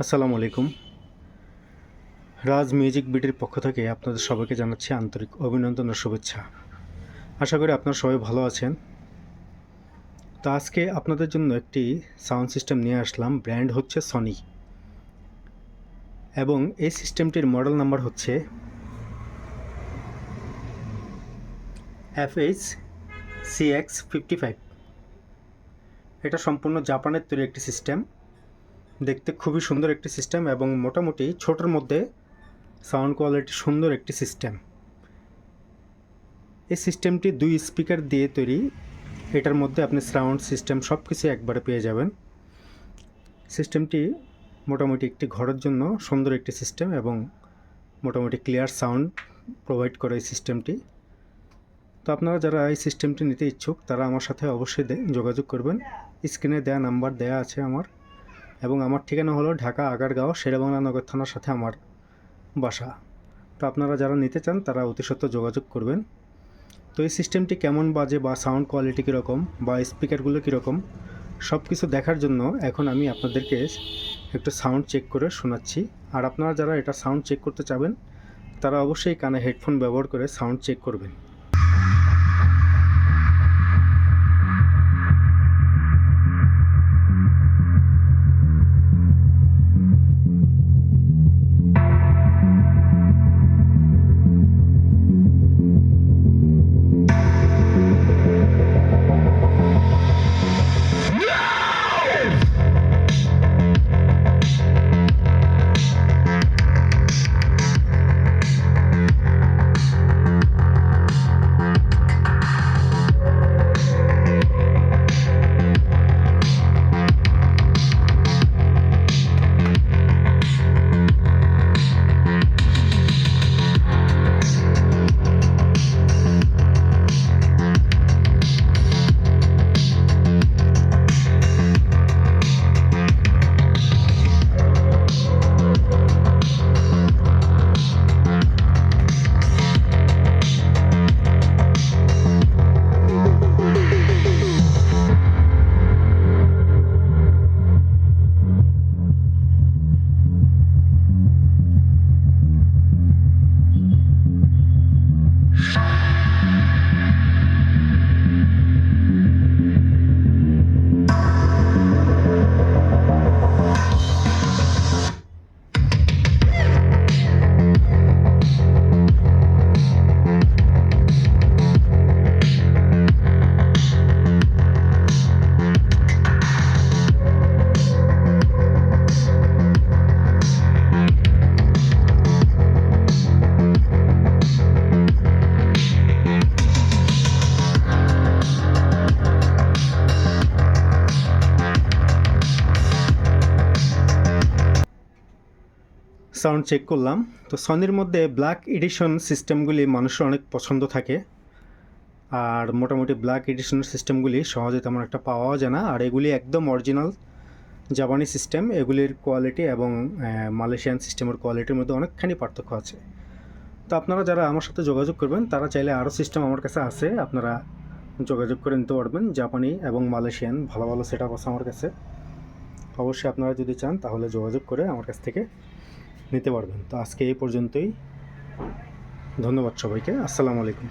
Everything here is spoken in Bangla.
আসসালামু আলাইকুম। রাজ মিউজিক বিটির পক্ষ থেকে আপনাদের সবাইকে জানাচ্ছি আন্তরিক অভিনন্দন ও শুভেচ্ছা। আশা করি আপনারা সবাই ভালো আছেন। তো আজকে আপনাদের জন্য একটি সাউন্ড সিস্টেম নিয়ে আসলাম, ব্র্যান্ড হচ্ছে সনি এবং এই সিস্টেমটির মডেল নাম্বার হচ্ছে F H C X fifty five এটা সম্পূর্ণ জাপানের তৈরি একটি সিস্টেম। দেখতে খুবই সুন্দর একটি সিস্টেম এবং মোটামুটি ছোটোর মধ্যে সাউন্ড কোয়ালিটি সুন্দর একটি সিস্টেম এই সিস্টেমটি দুই স্পিকার দিয়ে তৈরি। এটার মধ্যে আপনি সাউন্ড সিস্টেম সব কিছু একবারে পেয়ে যাবেন। সিস্টেমটি মোটামুটি একটি ঘরের জন্য সুন্দর একটি সিস্টেম এবং মোটামুটি ক্লিয়ার সাউন্ড প্রোভাইড করে এই সিস্টেমটি তো আপনারা যারা এই সিস্টেমটি নিতে ইচ্ছুক, তারা আমার সাথে অবশ্যই যোগাযোগ করবেন। স্ক্রিনে দেওয়া নাম্বার দেয়া আছে আমার। এবং আমার ঠিকানা হলো ঢাকা আগারগাঁও শেরেবাংলা নগর থানার সাথে আমার বাসা। তো আপনারা যারা নিতে চান, তারা অতি সত্ত্বর যোগাযোগ করবেন। তো এই সিস্টেমটি কেমন বাজে বা সাউন্ড কোয়ালিটি কীরকম বা স্পিকারগুলো কীরকম সব কিছু দেখার জন্য এখন আমি আপনাদেরকে একটু সাউন্ড চেক করে শোনাচ্ছি। আর আপনারা যারা এটা সাউন্ড চেক করতে চাবেন, তারা অবশ্যই কানে হেডফোন ব্যবহার করে সাউন্ড চেক করবেন। সাউন্ড চেক করলাম। তো সনির মধ্যে ব্ল্যাক এডিশন সিস্টেমগুলি মানুষের অনেক পছন্দ থাকে। আর মোটামুটি ব্ল্যাক এডিশনের সিস্টেমগুলি সহজে তেমন একটা পাওয়াও যায় না। আর এগুলি একদম অরিজিনাল জাপানি সিস্টেম এগুলির কোয়ালিটি এবং মালয়েশিয়ান সিস্টেমের কোয়ালিটির মধ্যে অনেকখানি পার্থক্য আছে। তো আপনারা যারা আমার সাথে যোগাযোগ করবেন, তারা চাইলে আরও সিস্টেম আমার কাছে আছে। আপনারা যোগাযোগ করে নিতে পারবেন। জাপানি এবং মালয়েশিয়ান ভালো ভালো সেট আছে আমার কাছে। অবশ্যই আপনারা যদি চান, তাহলে যোগাযোগ করে আমার কাছ থেকে নিতে পারবেন। তো আজকে এই পর্যন্তই। ধন্যবাদ সবাইকে। আসসালামু আলাইকুম।